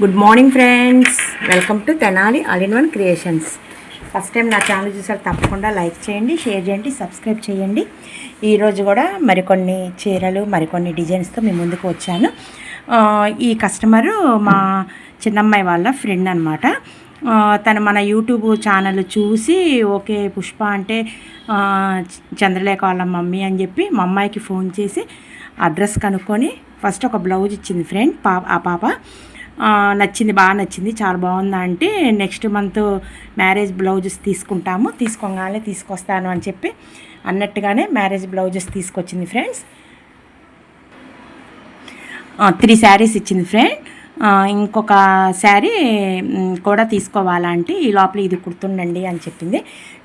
Good morning friends welcome to Tenali all in one creations first time నా channel చూసారు తప్పకుండా like చేయండి share చేయండి సబ్స్క్రైబ్ చేయండి. ఈరోజు కూడా మరికొన్ని చీరలు మరికొన్ని డిజైన్స్తో మీ ముందుకు వచ్చాను. ఈ కస్టమరు మా చిన్నమ్మాయి వాళ్ళ ఫ్రెండ్ అనమాట తను మన యూట్యూబ్ ఛానల్ చూసి ఓకే పుష్ప అంటే చంద్రలేఖ వాళ్ళ మమ్మీ అని చెప్పి మా అమ్మాయికి ఫోన్ చేసి అడ్రస్ కనుక్కొని ఫస్ట్ ఒక బ్లౌజ్ ఇచ్చింది ఫ్రెండ్ పా ఆ పాప. నచ్చింది బాగా నచ్చింది చాలా బాగుందా అంటే నెక్స్ట్ మంత్ మ్యారేజ్ బ్లౌజెస్ తీసుకుంటాము. తీసుకోగానే తీసుకొస్తాను అని చెప్పి అన్నట్టుగానే మ్యారేజ్ బ్లౌజెస్ తీసుకొచ్చింది ఫ్రెండ్స్. త్రీ శారీస్ ఇచ్చింది ఫ్రెండ్. ఇంకొక శారీ కూడా తీసుకోవాలంటే ఈ లోపల ఇది కుడుతుండండి అని చెప్పింది.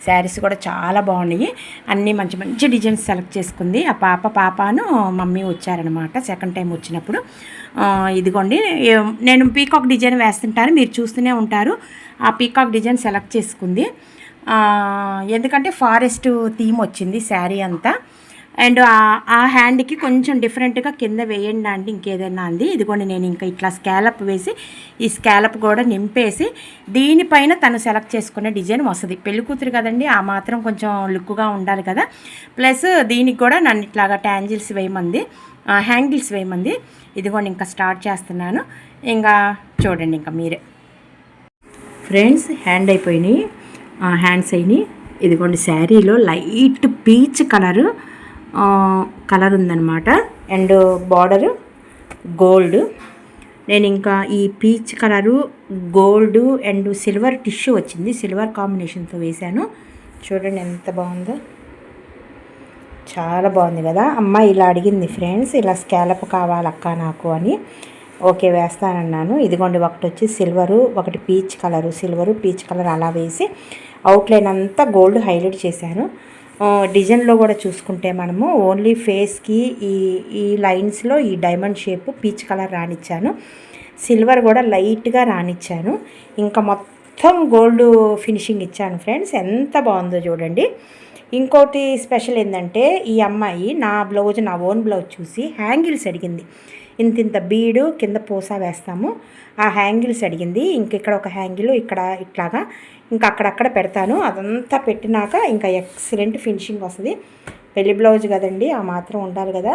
శారీస్ కూడా చాలా బాగున్నాయి. అన్నీ మంచి మంచి డిజైన్స్ సెలెక్ట్ చేసుకుంది. ఆ పాప పాపను మమ్మీ వచ్చారనమాట సెకండ్ టైం వచ్చినప్పుడు. ఇదిగోండి నేను పీకాక్ డిజైన్ వేస్తుంటాను మీరు చూస్తూనే ఉంటారు. ఆ పీకాక్ డిజైన్ సెలెక్ట్ చేసుకుంది. ఎందుకంటే ఫారెస్ట్ థీమ్ వచ్చింది శారీ అంతా. అండ్ ఆ- హ్యాండ్కి కొంచెం డిఫరెంట్గా కింద వేయండి అంటే ఇంకేదైనా అంది. ఇదిగోండి నేను ఇంకా ఇట్లా స్కాలప్ వేసి ఈ స్కాలప్ కూడా నింపేసి దీనిపైన తను సెలెక్ట్ చేసుకునే డిజైన్ వస్తుంది. పెళ్ళి కూతురు కదండి ఆ మాత్రం కొంచెం లుక్గా ఉండాలి కదా. ప్లస్ దీనికి కూడా నన్ను ఇట్లాగా ట్యాంజిల్స్ వేయమంది హ్యాంగిల్స్ వేయమంది. ఇదిగోండి ఇంకా స్టార్ట్ చేస్తున్నాను. ఇంకా చూడండి ఇంకా మీరే. ఫ్రెండ్స్ హ్యాండ్ అయిపోయినాయి. హ్యాండ్స్ అయినాయి. ఇదిగోండి శారీలో లైట్ పీచ్ కలరు. కలర్ ఉందన్నమాట. And border gold. నేను ఇంకా ఈ peach colour gold and silver tissue వచ్చింది. సిల్వర్ కాంబినేషన్తో వేశాను. చూడండి ఎంత బాగుందో. చాలా బాగుంది కదా. అమ్మ ఇలా అడిగింది ఫ్రెండ్స్ ఇలా స్కాలప్ కావాలక్క నాకు అని. ఓకే వేస్తానన్నాను. ఇదిగోండి ఒకటి వచ్చి సిల్వరు ఒకటి peach colour silver peach colour అలా వేసి అవుట్లైన్ అంతా గోల్డ్ హైలైట్ చేశాను. డిజైన్లో కూడా చూసుకుంటే మనము ఓన్లీ ఫేస్కి ఈ ఈ లైన్స్లో ఈ డైమండ్ షేప్ పీచ్ కలర్ రానిచ్చాను సిల్వర్ కూడా లైట్గా రానిచ్చాను ఇంకా మొత్తం గోల్డ్ ఫినిషింగ్ ఇచ్చాను ఫ్రెండ్స్. ఎంత బాగుందో చూడండి. ఇంకోటి స్పెషల్ ఏంటంటే ఈ అమ్మాయి నా బ్లౌజ్ నా ఓన్ బ్లౌజ్ చూసి హ్యాంగిల్స్ అడిగింది. ఇంత ఇంత బీడు కింద పూస వేస్తాము. ఆ హ్యాంగిల్స్ అడిగింది. ఇంక ఇక్కడ ఒక హ్యాంగిల్ ఇక్కడ ఇట్లాగా. ఇంకా అక్కడక్కడ పెడతాను. అదంతా పెట్టినాక ఇంకా ఎక్సలెంట్ ఫినిషింగ్ వస్తుంది. పెళ్ళి బ్లౌజ్ కదండి ఆ మాత్రం ఉండాలి కదా.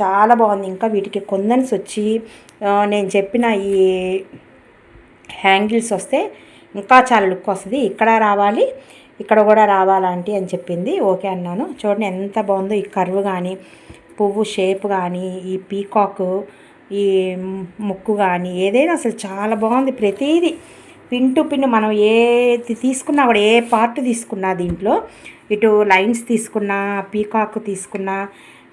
చాలా బాగుంది. ఇంకా వీటికి కొందన్స్ వచ్చి నేను చెప్పిన ఈ హ్యాంగిల్స్ వస్తే ఇంకా చాలా లుక్ వస్తుంది. ఇక్కడ రావాలి ఇక్కడ కూడా రావాలంటే అని చెప్పింది. ఓకే అన్నాను. చూడండి ఎంత బాగుందో ఈ కర్వ్ కానీ పువ్వు షేప్ కానీ ఈ పీకాక్ ఈ ముక్కు కానీ ఏదైనా అసలు చాలా బాగుంది. ప్రతిదీ పిన్ టు పిన్ మనం ఏది తీసుకున్నా కూడా ఏ పార్ట్ తీసుకున్నా దీంట్లో ఇటు లైన్స్ తీసుకున్నా పీకాక్ తీసుకున్నా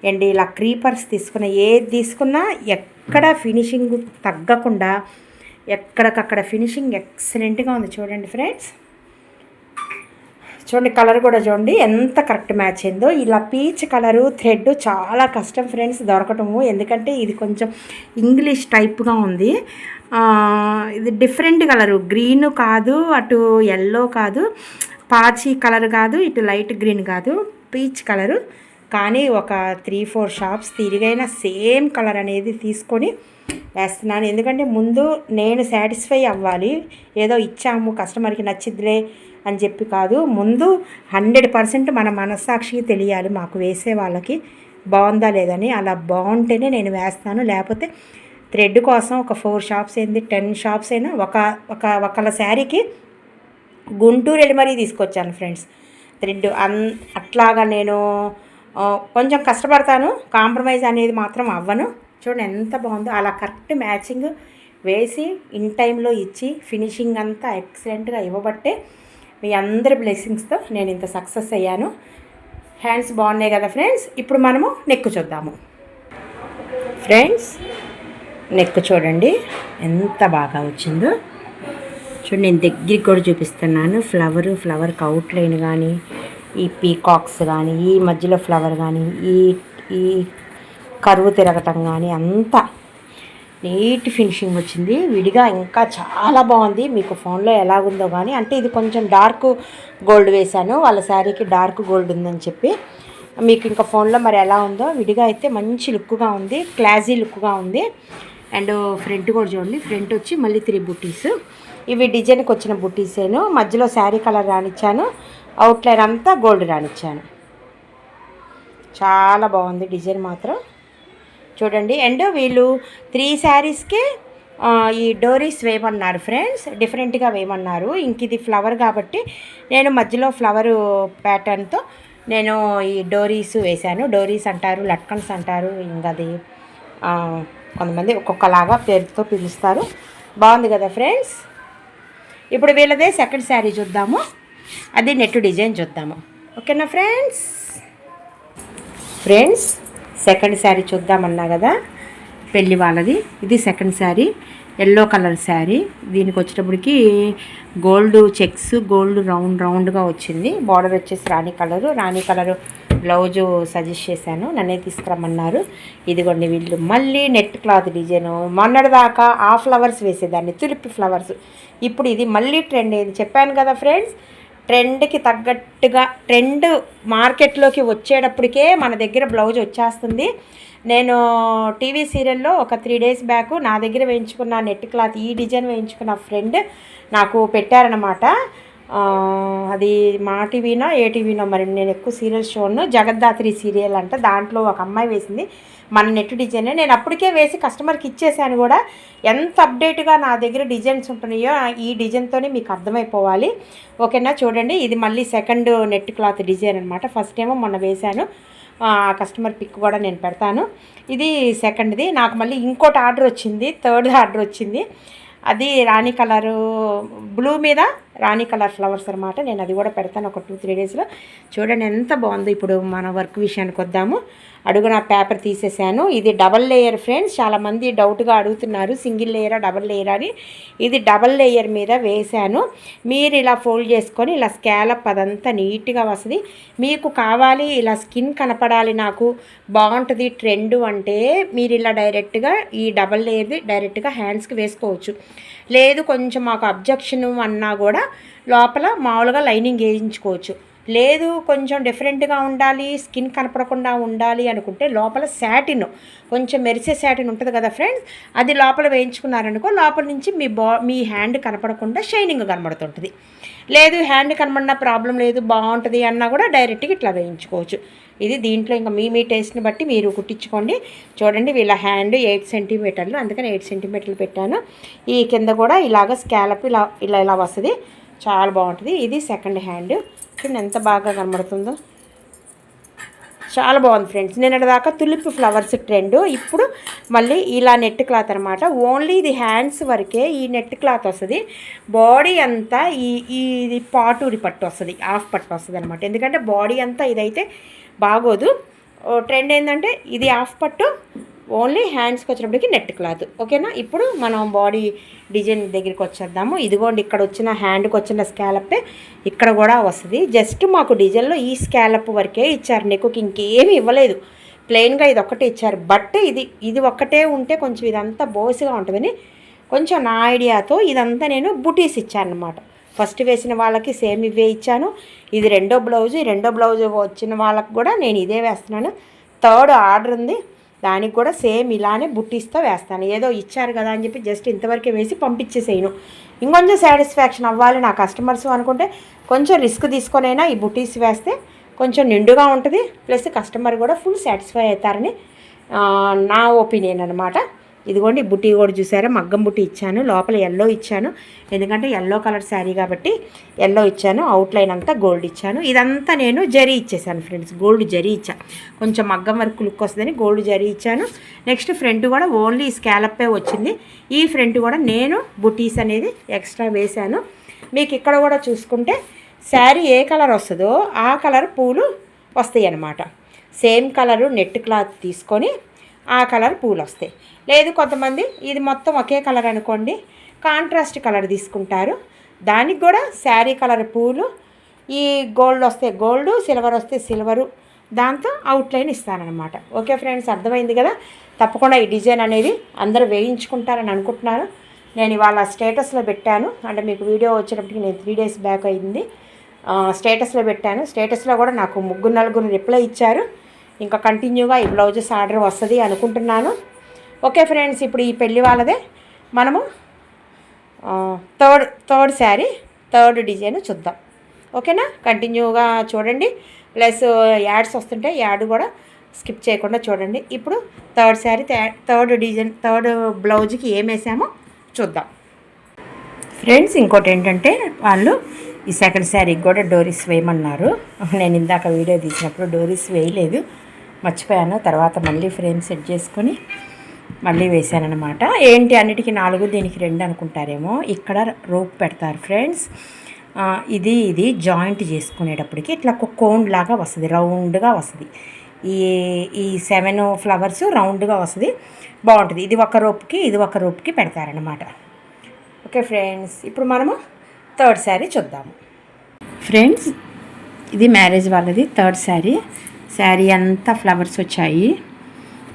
అండ్ ఇలా క్రీపర్స్ తీసుకున్నా ఏది తీసుకున్నా ఎక్కడ ఫినిషింగ్ తగ్గకుండా ఎక్కడికక్కడ ఫినిషింగ్ ఎక్సలెంట్గా ఉంది. చూడండి ఫ్రెండ్స్. చూడండి కలర్ కూడా చూడండి ఎంత కరెక్ట్ మ్యాచ్ అయిందో. ఇలా పీచ్ కలరు థ్రెడ్ చాలా కష్టం ఫ్రెండ్స్ దొరకటము. ఎందుకంటే ఇది కొంచెం ఇంగ్లీష్ టైప్గా ఉంది. ఇది డిఫరెంట్ కలరు. గ్రీన్ కాదు అటు ఎల్లో కాదు పాచి కలర్ కాదు ఇటు లైట్ గ్రీన్ కాదు. Peach colour. కానీ ఒక త్రీ ఫోర్ షాప్స్ తిరిగైన సేమ్ కలర్ అనేది తీసుకొని వేస్తున్నాను. ఎందుకంటే ముందు నేను సాటిస్ఫై అవ్వాలి. ఏదో ఇచ్చాము కస్టమర్కి నచ్చిద్దిలే అని చెప్పి కాదు ముందు హండ్రెడ్ పర్సెంట్ మన మనస్సాక్షికి తెలియాలి. మాకు వేసే వాళ్ళకి బాగుందా లేదని. అలా బాగుంటేనే నేను వేస్తాను. లేకపోతే థ్రెడ్ కోసం ఒక ఫోర్ షాప్స్ ఏంది టెన్ షాప్స్ అయినా ఒక ఒక ఒకళ్ళ శారీకి గుంటూరు వెళ్ళి మరీ తీసుకొచ్చాను ఫ్రెండ్స్. థ్రెడ్ అన్ అట్లాగా నేను కొంచెం కష్టపడతాను. కాంప్రమైజ్ అనేది మాత్రం అవ్వను. చూడండి ఎంత బాగుందో. అలా కరెక్ట్ మ్యాచింగ్ వేసి ఇన్ టైంలో ఇచ్చి ఫినిషింగ్ అంతా ఎక్సలెంట్గా ఇవ్వబట్టే మీ అందరి బ్లెస్సింగ్స్తో నేను ఇంత సక్సెస్ అయ్యాను. హ్యాండ్స్ బాగున్నాయి కదా ఫ్రెండ్స్ ఇప్పుడు మనము నెక్కు చూద్దాము. ఫ్రెండ్స్ నెక్ చూడండి. ఎంత బాగా వచ్చిందో. చూడండి నేను దగ్గరికి కూడా చూపిస్తున్నాను. ఫ్లవర్ ఫ్లవర్కి అవుట్లైన్ కానీ ఈ పీకాక్స్ కానీ ఈ మధ్యలో ఫ్లవర్ కానీ ఈ ఈ కరువు తిరగటం కానీ అంతా నీట్ ఫినిషింగ్ వచ్చింది. విడిగా ఇంకా చాలా బాగుంది. మీకు ఫోన్లో ఎలాగుందో కానీ అంటే ఇది కొంచెం డార్క్ గోల్డ్ వేశాను. వాళ్ళ శారీకి డార్క్ గోల్డ్ ఉందని చెప్పి. మీకు ఇంకా ఫోన్లో మరి ఎలా ఉందో విడిగా అయితే మంచి లుక్గా ఉంది. క్లాజీ లుక్గా ఉంది. అండ్ ఫ్రంట్ కూడా చూడండి. ఫ్రంట్ వచ్చి మళ్ళీ త్రీ బుట్టీస్ ఇవి డిజైన్కి వచ్చిన బుట్టీసేను మధ్యలో శారీ కలర్ రానిచ్చాను. అవుట్లైన్ అంతా గోల్డ్ రానిచ్చాను. చాలా బాగుంది డిజైన్ మాత్రం. చూడండి. అండ్ వీళ్ళు త్రీ శారీస్కి ఈ డోరీస్ వేయమన్నారు ఫ్రెండ్స్. డిఫరెంట్గా వేయమన్నారు. ఇంక ఇది ఫ్లవర్ కాబట్టి నేను మధ్యలో ఫ్లవర్ ప్యాటర్న్తో నేను ఈ డోరీస్ వేశాను. డోరీస్ అంటారు లట్కన్స్ అంటారు ఇంకా అది కొంతమంది ఒక్కొక్కలాగా పేరుతో పిలుస్తారు. బాగుంది కదా ఫ్రెండ్స్? ఇప్పుడు వీళ్ళదే సెకండ్ శారీ చూద్దాము. అది నెట్ డిజైన్ చూద్దాము. ఓకేనా ఫ్రెండ్స్? ఫ్రెండ్స్ సెకండ్ శారీ చూద్దామన్నా కదా? పెళ్ళి వాళ్ళది. ఇది second saree. Yellow colour saree. దీనికి వచ్చేటప్పటికి గోల్డ్ చెక్స్ గోల్డ్ రౌండ్ రౌండ్గా వచ్చింది. బార్డర్ వచ్చేసి రాణి కలరు. రాణి కలరు బ్లౌజు సజెస్ట్ చేశాను. నన్నే తీసుకురమ్మన్నారు. ఇదిగోండి వీళ్ళు. మళ్ళీ నెట్ క్లాత్ డిజైన్. మొన్నటిదాకా ఆ ఫ్లవర్స్ వేసేదాన్ని. తులిపి ఫ్లవర్స్. ఇప్పుడు ఇది మళ్ళీ ట్రెండ్ అయింది. చెప్పాను కదా ఫ్రెండ్స్? ట్రెండ్కి తగ్గట్టుగా ట్రెండ్ మార్కెట్లోకి వచ్చేటప్పటికే మన దగ్గర బ్లౌజ్ వచ్చేస్తుంది. నేను టీవీ సీరియల్లో ఒక త్రీ డేస్ బ్యాక్ నా దగ్గర వేయించుకున్న నెట్ క్లాత్ ఈ డిజైన్ వేయించుకున్న ఫ్రెండ్ నాకు పెట్టారనమాట అది మా టీవీనో ఏ టీవీనో మరి నేను ఎక్కువ సీరియల్స్ చూడను. జగద్ధాత్రి సీరియల్ అంట దాంట్లో ఒక అమ్మాయి వేసింది. మన నెట్ డిజైన్. నేను అప్పటికే వేసి కస్టమర్కి ఇచ్చేసాను కూడా. ఎంత అప్డేట్గా నా దగ్గర డిజైన్స్ ఉంటున్నాయో ఈ డిజైన్తోనే మీకు అర్థమైపోవాలి. ఓకేనా? చూడండి. ఇది మళ్ళీ సెకండ్ నెట్ క్లాత్ డిజైన్ అనమాట ఫస్ట్ ఏమో మొన్న వేశాను. ఆ కస్టమర్ పిక్ కూడా నేను పెడతాను. ఇది సెకండ్ది. నాకు మళ్ళీ ఇంకోటి ఆర్డర్ వచ్చింది. థర్డ్ ఆర్డర్ వచ్చింది. అది రాణి కలరు బ్లూ మీద రాణి కలర్ ఫ్లవర్స్ అనమాట నేను అది కూడా పెడతాను ఒక టూ త్రీ డేస్లో చూడండి ఎంత బాగుందో ఇప్పుడు మన వర్క్ విషయానికి వద్దాము. అడుగున పేపర్ తీసేసాను. ఇది డబల్ లేయర్ ఫ్రెండ్స్. చాలామంది డౌట్గా అడుగుతున్నారు సింగిల్ లేయరా డబల్ లేయర్ అని. ఇది డబల్ లేయర్ మీద వేశాను మీరు ఇలా ఫోల్డ్ చేసుకొని ఇలా స్కాలప్ అదంతా నీట్గా వస్తుంది. మీకు కావాలి ఇలా స్కిన్ కనపడాలి నాకు. బాగుంటుంది ట్రెండ్ అంటే మీరు ఇలా డైరెక్ట్గా ఈ డబల్ లేయర్ది డైరెక్ట్గా హ్యాండ్స్కి వేసుకోవచ్చు. లేదు కొంచెం మాకు అబ్జెక్షన్ అన్నా కూడా లోపల మామూలుగా లైనింగ్ వేయించుకోవచ్చు. లేదు కొంచెం డిఫరెంట్గా ఉండాలి స్కిన్ కనపడకుండా ఉండాలి అనుకుంటే లోపల శాటిన్ కొంచెం మెరిసే శాటిన్ ఉంటుంది కదా ఫ్రెండ్స్ అది లోపల వేయించుకున్నారనుకో లోపల నుంచి మీ బా మీ హ్యాండ్ కనపడకుండా షైనింగ్ కనబడుతుంటుంది. లేదు హ్యాండ్ కనబడిన ప్రాబ్లం లేదు బాగుంటుంది అన్నా కూడా డైరెక్ట్గా ఇట్లా వేయించుకోవచ్చు. ఇది దీంట్లో ఇంకా మీ మీ టేస్ట్ని బట్టి మీరు కుట్టించుకోండి చూడండి వీళ్ళ హ్యాండ్ ఎయిట్ సెంటీమీటర్లు అందుకని ఎయిట్ సెంటీమీటర్లు పెట్టాను. ఈ కింద కూడా ఇలాగ స్కాలప్ ఇలా ఇలా ఇలా వస్తుంది. చాలా బాగుంటుంది. ఇది సెకండ్ హ్యాండ్ చూడండి ఎంత బాగా కనబడుతుందో. చాలా బాగుంది ఫ్రెండ్స్. నేను దాకా తులిప్ ఫ్లవర్స్ ట్రెండ్. ఇప్పుడు మళ్ళీ ఇలా నెట్ క్లాత్ అనమాట ఓన్లీ ఇది హ్యాండ్స్ వరకే ఈ నెట్ క్లాత్ వస్తుంది. బాడీ అంతా ఈ ఇది పాటూరి పట్టు వస్తుంది. హాఫ్ పట్టు వస్తుంది అనమాట ఎందుకంటే బాడీ అంతా ఇదైతే బాగోదు. ట్రెండ్ ఏంటంటే ఇది హాఫ్ పట్టు ఓన్లీ హ్యాండ్స్కి వచ్చినప్పటికి నెట్ క్లాత్. ఓకేనా? ఇప్పుడు మనం బాడీ డిజైన్ దగ్గరికి వచ్చేద్దాము. ఇదిగోండి ఇక్కడ వచ్చిన హ్యాండ్కి వచ్చిన స్కాలప్పే ఇక్కడ కూడా వస్తుంది. జస్ట్ మాకు డిజైన్లో ఈ స్కాలప్ వరకే ఇచ్చారు. నెక్కుకి ఇంకేమీ ఇవ్వలేదు. ప్లెయిన్గా ఇది ఒక్కటే ఇచ్చారు. బట్ ఇది ఇది ఒక్కటే ఉంటే కొంచెం ఇదంతా బోసిగా ఉంటుందని కొంచెం నా ఐడియాతో ఇదంతా నేను బుటీస్ ఇచ్చాను అనమాట ఫస్ట్ వేసిన వాళ్ళకి సేమ్ ఇవే ఇచ్చాను. ఇది రెండో బ్లౌజ్ రెండో బ్లౌజ్ వచ్చిన వాళ్ళకి కూడా నేను ఇదే వేస్తున్నాను. థర్డ్ ఆర్డర్ ఉంది. దానికి కూడా సేమ్ ఇలానే బుట్టిస్తో వేస్తాను. ఏదో ఇచ్చారు కదా అని చెప్పి జస్ట్ ఇంతవరకే వేసి పంపించేసేయను. ఇంకొంచెం సాటిస్ఫాక్షన్ అవ్వాలి నా కస్టమర్స్ అనుకుంటే కొంచెం రిస్క్ తీసుకొనైనా ఈ బుట్టీస్ వేస్తే కొంచెం నిండుగా ఉంటుంది. ప్లస్ కస్టమర్ కూడా ఫుల్ సాటిస్ఫై అవుతారని నా ఒపీనియన్ అనమాట ఇదిగోండి బుట్టి కూడా చూసారా? మగ్గం బుట్టి ఇచ్చాను. లోపల ఎల్లో ఇచ్చాను. ఎందుకంటే ఎల్లో కలర్ శారీ కాబట్టి ఎల్లో ఇచ్చాను. అవుట్లైన్ అంతా గోల్డ్ ఇచ్చాను. ఇదంతా నేను జరీ ఇచ్చేసాను ఫ్రెండ్స్ గోల్డ్ జరీ ఇచ్చాను కొంచెం మగ్గం వరకు లుక్ వస్తుందని గోల్డ్ జరీ ఇచ్చాను. నెక్స్ట్ ఫ్రంట్ కూడా ఓన్లీ స్కాలప్పే వచ్చింది. ఈ ఫ్రంట్ కూడా నేను బుటీస్ అనేది ఎక్స్ట్రా వేశాను. మీకు ఇక్కడ కూడా చూసుకుంటే శారీ ఏ కలర్ వస్తుందో ఆ కలర్ పూలు వస్తాయి అన్నమాట సేమ్ కలరు నెట్ క్లాత్ తీసుకొని ఆ కలర్ పూలు వస్తాయి లేదు కొంతమంది ఇది మొత్తం ఒకే కలర్ అనుకోండి కాంట్రాస్ట్ కలర్ తీసుకుంటారు. దానికి కూడా శారీ కలర్ పూలు ఈ గోల్డ్ వస్తే గోల్డ్ సిల్వర్ వస్తే సిల్వరు దాంతో అవుట్లైన్ ఇస్తానన్నమాట. ఓకే ఫ్రెండ్స్ అర్థమైంది కదా? తప్పకుండా ఈ డిజైన్ అనేది అందరూ వేయించుకుంటారని అనుకుంటున్నాను. నేను ఇవాళ స్టేటస్లో పెట్టాను. అంటే మీకు వీడియో వచ్చేటప్పటికి నేను త్రీ డేస్ బ్యాక్ అయింది. స్టేటస్లో పెట్టాను. స్టేటస్లో కూడా నాకు ముగ్గురు నలుగురు రిప్లై ఇచ్చారు. ఇంకా కంటిన్యూగా ఈ బ్లౌజెస్ ఆర్డర్ వస్తుంది అనుకుంటున్నాను. ఓకే ఫ్రెండ్స్ ఇప్పుడు ఈ పెళ్ళి వాళ్ళదే. మనము third third saree third design చూద్దాం. ఓకేనా? కంటిన్యూగా చూడండి. ప్లస్ యాడ్స్ వస్తుంటే యాడ్ కూడా స్కిప్ చేయకుండా చూడండి. ఇప్పుడు third saree third design third బ్లౌజ్కి ఏం వేసామో చూద్దాం. ఫ్రెండ్స్ ఇంకోటి ఏంటంటే వాళ్ళు ఈ సెకండ్ శారీకి కూడా డోరీస్ వేయమన్నారు. నేను ఇందాక వీడియో తీసినప్పుడు డోరీస్ వేయలేదు. మర్చిపోయాను. తర్వాత మళ్ళీ ఫ్రేమ్ సెట్ చేసుకొని మళ్ళీ వేసానమాట ఏంటి? అన్నిటికీ నాలుగు దీనికి రెండు అనుకుంటారేమో. ఇక్కడ రోప్ పెడతారు ఫ్రెండ్స్. ఇది ఇది జాయింట్ చేసుకునేటప్పటికి ఇట్లా ఒక కోన్ లాగా వస్తుంది. రౌండ్గా వస్తుంది. ఈ ఈ సెవెన్ ఫ్లవర్స్ రౌండ్గా వస్తుంది. బాగుంటుంది. ఇది ఒక రోప్కి ఇది ఒక రోప్కి పెడతారనమాట ఓకే ఫ్రెండ్స్. ఇప్పుడు మనము థర్డ్ శారీ చూద్దాము. ఫ్రెండ్స్ ఇది మ్యారేజ్ వాళ్ళది థర్డ్ శారీ. శారీ అంతా ఫ్లవర్స్ వచ్చాయి.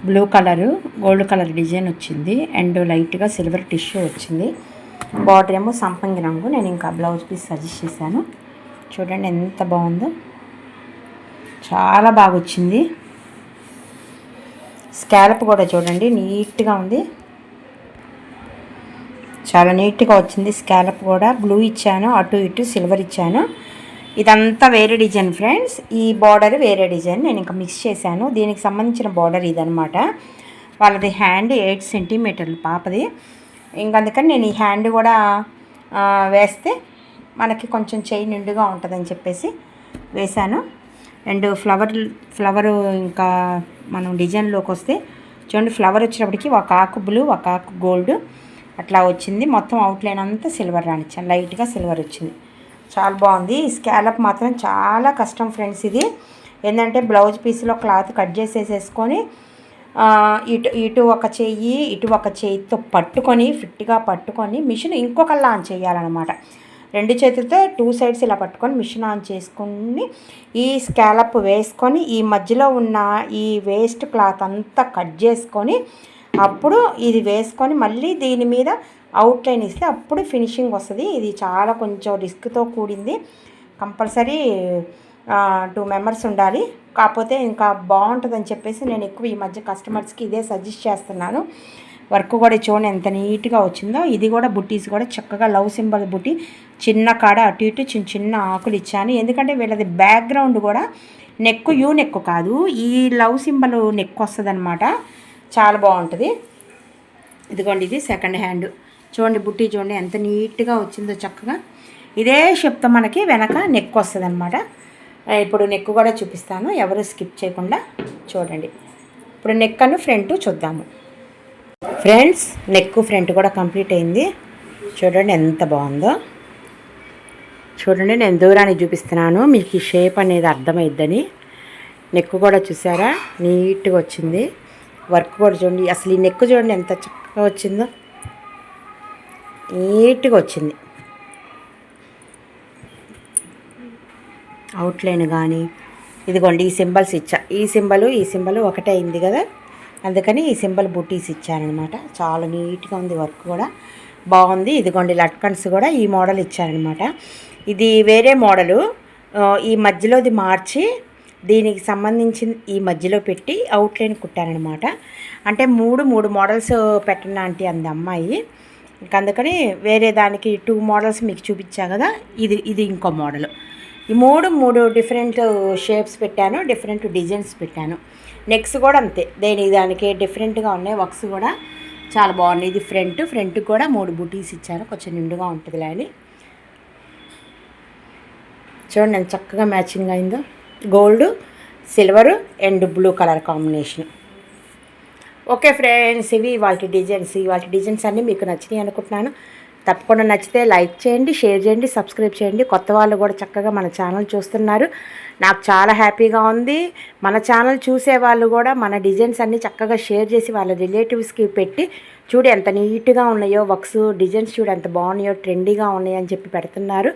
Blue colour gold colour design వచ్చింది. అండ్ లైట్గా సిల్వర్ టిష్యూ వచ్చింది. బార్డర్ ఏమో సంపంగి రంగు. నేను ఇంకా బ్లౌజ్ పీస్ సజెస్ట్ చేశాను. చూడండి ఎంత బాగుందో. చాలా బాగా వచ్చింది. స్కాలప్ కూడా చూడండి నీట్గా ఉంది. చాలా నీట్గా వచ్చింది స్కాలప్ కూడా. బ్లూ ఇచ్చాను అటు ఇటు సిల్వర్ ఇచ్చాను. ఇదంతా వేరే డిజైన్ ఫ్రెండ్స్. ఈ బార్డర్ వేరే డిజైన్ నేను ఇంకా మిక్స్ చేశాను. దీనికి సంబంధించిన బార్డర్ ఇదనమాట వాళ్ళది హ్యాండ్ ఎయిట్ సెంటీమీటర్లు పాపది. ఇంకా అందుకని నేను ఈ హ్యాండ్ కూడా వేస్తే మనకి కొంచెం చేయి నిండుగా ఉంటుందని చెప్పేసి వేశాను. అండ్ ఫ్లవర్ ఫ్లవర్ ఇంకా మనం డిజైన్లోకి వస్తే చూడండి ఫ్లవర్ వచ్చినప్పటికి ఒక ఆకు బ్లూ ఒక ఆకు గోల్డ్ అట్లా వచ్చింది. మొత్తం అవుట్లైన్ అంతా సిల్వర్ రానిచ్చాను లైట్గా సిల్వర్ వచ్చింది. చాలా బాగుంది. ఈ స్కాలప్ మాత్రం చాలా కష్టం ఫ్రెండ్స్ ఇది. ఏంటంటే బ్లౌజ్ పీస్లో క్లాత్ కట్ చేసేసేసుకొని ఇటు ఇటు ఒక చెయ్యి ఇటు ఒక చేయితో పట్టుకొని ఫిట్గా పట్టుకొని మిషన్ ఇంకొకలా ఆన్ చేయాలన్నమాట. రెండు చేతులతో టూ సైడ్స్ ఇలా పట్టుకొని మిషన్ ఆన్ చేసుకుని ఈ స్కాలప్ వేసుకొని ఈ మధ్యలో ఉన్న ఈ వేస్ట్ క్లాత్ అంతా కట్ చేసుకొని అప్పుడు ఇది వేసుకొని మళ్ళీ దీని మీద అవుట్లైన్ ఇస్తే అప్పుడు ఫినిషింగ్ వస్తుంది. ఇది చాలా కొంచెం రిస్క్తో కూడింది. కంపల్సరీ టూ మెంబర్స్ ఉండాలి. కాకపోతే ఇంకా బాగుంటుందని చెప్పేసి నేను ఎక్కువ ఈ మధ్య కస్టమర్స్కి ఇదే సజెస్ట్ చేస్తున్నాను. వర్క్ కూడా చూడండి ఎంత నీట్గా వచ్చిందో. ఇది కూడా బుట్టీస్ కూడా చక్కగా లవ్ సింబల్ బుట్టి చిన్న కాడ అటు ఇటు చిన్న చిన్న ఆకులు ఇచ్చాను. ఎందుకంటే వీళ్ళది బ్యాక్గ్రౌండ్ కూడా నెక్ యూ నెక్ కాదు. ఈ లవ్ సింబల్ నెక్ వస్తుంది చాలా బాగుంటుంది. ఇదిగోండి ఇది సెకండ్ హ్యాండ్ చూడండి బుట్టి చూడండి ఎంత నీట్గా వచ్చిందో చక్కగా. ఇదే షేప్తో మనకి వెనక నెక్ వస్తుంది అనమాట ఇప్పుడు నెక్ కూడా చూపిస్తాను ఎవరు స్కిప్ చేయకుండా చూడండి. ఇప్పుడు నెక్ అను ఫ్రంట్ చూద్దాము. ఫ్రెండ్స్ నెక్ ఫ్రంట్ కూడా కంప్లీట్ అయింది. చూడండి ఎంత బాగుందో. చూడండి నేను దూరానికి చూపిస్తున్నాను మీకు ఈ షేప్ అనేది అర్థమైద్దని. నెక్ కూడా చూసారా? నీట్గా వచ్చింది. వర్క్ కూడా చూడండి. అసలు ఈ నెక్ చూడండి ఎంత చక్కగా వచ్చిందో. నీట్గా వచ్చింది. అవుట్లైన్ కానీ ఇదిగోండి ఈ సింబల్స్ ఇచ్చా. ఈ సింబల్ ఈ సింబల్ ఒకటే అయింది కదా. అందుకని ఈ సింబల్ బుటీస్ ఇచ్చానమాట చాలా నీట్గా ఉంది వర్క్ కూడా. బాగుంది. ఇదిగోండి లట్కన్స్ కూడా ఈ మోడల్ ఇచ్చారనమాట. ఇది వేరే మోడలు. ఈ మధ్యలోది మార్చి దీనికి సంబంధించిన ఈ మధ్యలో పెట్టి అవుట్లైన్ కుట్టానమాట అంటే మూడు మూడు మోడల్స్ పెట్టిన ఆంటీ అంది అమ్మాయి. అందుకని వేరే దానికి టూ మోడల్స్ మీకు చూపించా కదా ఇది ఇది ఇంకో మోడల్ ఈ మూడు మూడు డిఫరెంట్ షేప్స్ పెట్టాను డిఫరెంట్ డిజైన్స్ పెట్టాను. నెక్స్ట్ కూడా అంతే. దేని దానికి డిఫరెంట్గా ఉన్నాయి వర్క్స్ కూడా చాలా బాగున్నాయి. ఇది ఫ్రంట్ ఫ్రంట్ కూడా మూడు బుటీస్ ఇచ్చాను కొంచెం నిండుగా ఉంటుందిలే అని. చూడండి ఎంత చక్కగా మ్యాచింగ్ అయిందో. Gold silver and blue colour combination. Okay friends ఇవి వాటి డిజైన్స్. వాటి డిజైన్స్ అన్నీ మీకు నచ్చినాయి అనుకుంటున్నాను. తప్పకుండా నచ్చితే లైక్ చేయండి షేర్ చేయండి సబ్స్క్రైబ్ చేయండి. కొత్త వాళ్ళు కూడా చక్కగా మన ఛానల్ చూస్తున్నారు. నాకు చాలా హ్యాపీగా ఉంది. మన ఛానల్ చూసే వాళ్ళు కూడా మన డిజైన్స్ అన్నీ చక్కగా షేర్ చేసి వాళ్ళ రిలేటివ్స్కి పెట్టి చూడు ఎంత నీట్గా ఉన్నాయో వర్క్స్ డిజైన్స్ చూడు ఎంత బాగున్నాయో ట్రెండీగా ఉన్నాయో అని చెప్పి పెడుతున్నారు.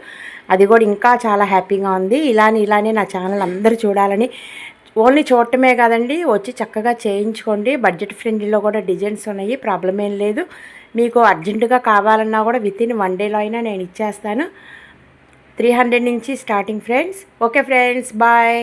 అది కూడా ఇంకా చాలా హ్యాపీగా ఉంది. ఇలానే ఇలానే నా ఛానల్ అందరూ చూడాలని ఓన్లీ చూడటమే కాదండి వచ్చి చక్కగా చేయించుకోండి. బడ్జెట్ ఫ్రెండ్లీలో కూడా డిజైన్స్ ఉన్నాయి ప్రాబ్లం ఏం లేదు. మీకు అర్జెంటుగా కావాలన్నా కూడా విత్ ఇన్ వన్ డేలో అయినా నేను ఇచ్చేస్తాను. త్రీ హండ్రెడ్ నుంచి starting friends. Okay friends bye.